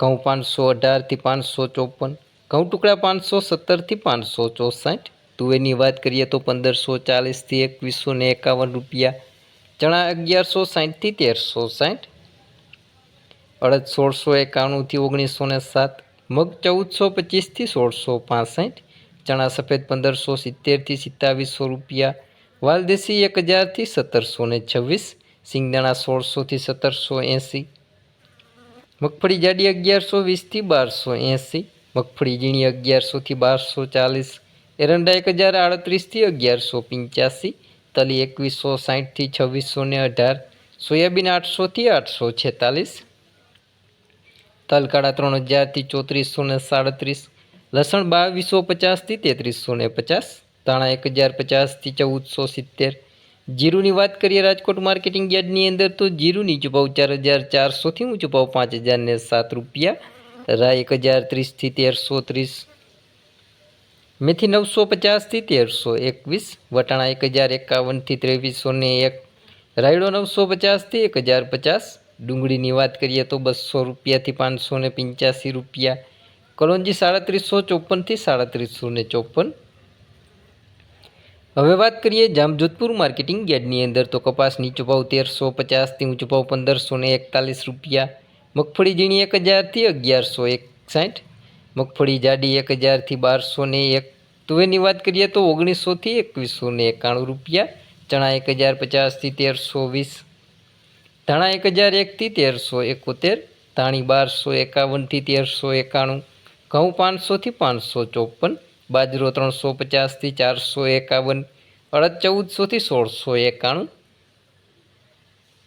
ઘઉં પાંચસો અઢારથી પાંચસો ચોપન, ઘઉં ટુકડા પાંચસો સત્તરથી પાંચસો ચોસાઠ. તુવેરની વાત કરીએ તો પંદરસો ચાલીસથી એકવીસો ને એકાવન રૂપિયા, ચણા અગિયારસો સાઠથી તેરસો સાઠ અડદ સોળસો એકાણુંથી ઓગણીસો ને સાત, મગ ચૌદસો પચીસથી સોળસો પાસઠ, ચણા સફેદ પંદરસો સિત્તેરથી સિત્તાવીસો રૂપિયા, વાલદેશી એક હજારથી સત્તરસો ને છવ્વીસ, સિંગદાણા સોળસોથી સત્તરસો એંસી મગફળી જાડી અગિયારસો, વીસથી બારસો, એંસી. મગફળી ઝીણી અગિયારસોથી બારસો, ચાલીસ. એરંડા એક હજાર આડત્રીસથી અગિયારસો પંચ્યાસી. તલી એકવીસો, સાઠથી છવ્વીસો ને અઢાર. સોયાબીન આઠસોથી આઠસો છેતાલીસ. તલકાળા ત્રણ હજારથી ચોત્રીસો ને સાડત્રીસ. લસણ બાવીસો પચાસથી તેત્રીસો ને પચાસ. ધાણા એક હજાર પચાસથી ચૌદસો સિત્તેર. જીરુની વાત કરીએ રાજકોટ માર્કેટિંગ યાર્ડની અંદર, તો જીરુની ચૂપાવ ચાર હજાર ચારસોથી હું ચૂપાવું પાંચ હજાર ને સાત રૂપિયા રા એક હજાર ત્રીસથી તેરસો ત્રીસ, મેથી નવસો પચાસથી તેરસો એકવીસ, વટાણા એક હજાર એકાવનથી ત્રેવીસો ને એક, રાયડો નવસો પચાસથી એક હજાર પચાસ, ડુંગળીની વાત કરીએ તો બસો રૂપિયાથી પાંચસો ને પંચ્યાસી રૂપિયા, કલોંજી સાડત્રીસો ચોપનથી સાડત્રીસો ને ચોપન હવે વાત કરીએ જામજોધપુર માર્કેટિંગ યાર્ડની અંદર, તો કપાસ નીચો ભાવ તેરસો પચાસથી ઊંચો ભાવ પંદરસો ને એકતાલીસ રૂપિયા, મગફળી ઝીણી એક હજારથી અગિયારસો એકસાઠ, મગફળી જાડી એક હજારથી બારસો ને એક તુવેરની વાત કરીએ તો ઓગણીસોથી એકવીસો ને એકાણું રૂપિયા, ચણા એક હજાર પચાસથી તેરસો વીસ, ધાણા એક હજાર એકથી તેરસો એકોતેર, ધાણી બારસો એકાવનથી તેરસો એકાણું, ઘઉં પાંચસોથી પાંચસો ચોપન બાજરો ત્રણસો પચાસથી ચારસો એકાવન, અડદ ચૌદસોથી સોળસો એકાણું,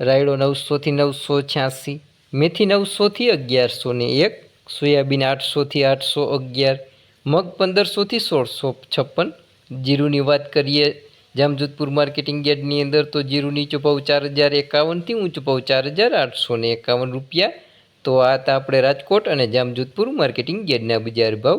રાયડો નવસોથી નવસો છ્યાસી, મેથી નવસોથી અગિયારસો ને એક, સોયાબીન આઠસોથી આઠસો અગિયાર, મગ પંદરસોથી સોળસો છપ્પન. જીરુની વાત કરીએ જામજોધપુર માર્કેટિંગ યાર્ડની અંદર તો જીરું નીચો ભાવ ચાર હજાર એકાવનથી ઊંચો ભાવ ચાર હજાર આઠસો ને એકાવન રૂપિયા. તો આ હતા આપણે રાજકોટ અને જામજોધપુર માર્કેટિંગ યાર્ડના બજાર ભાવ.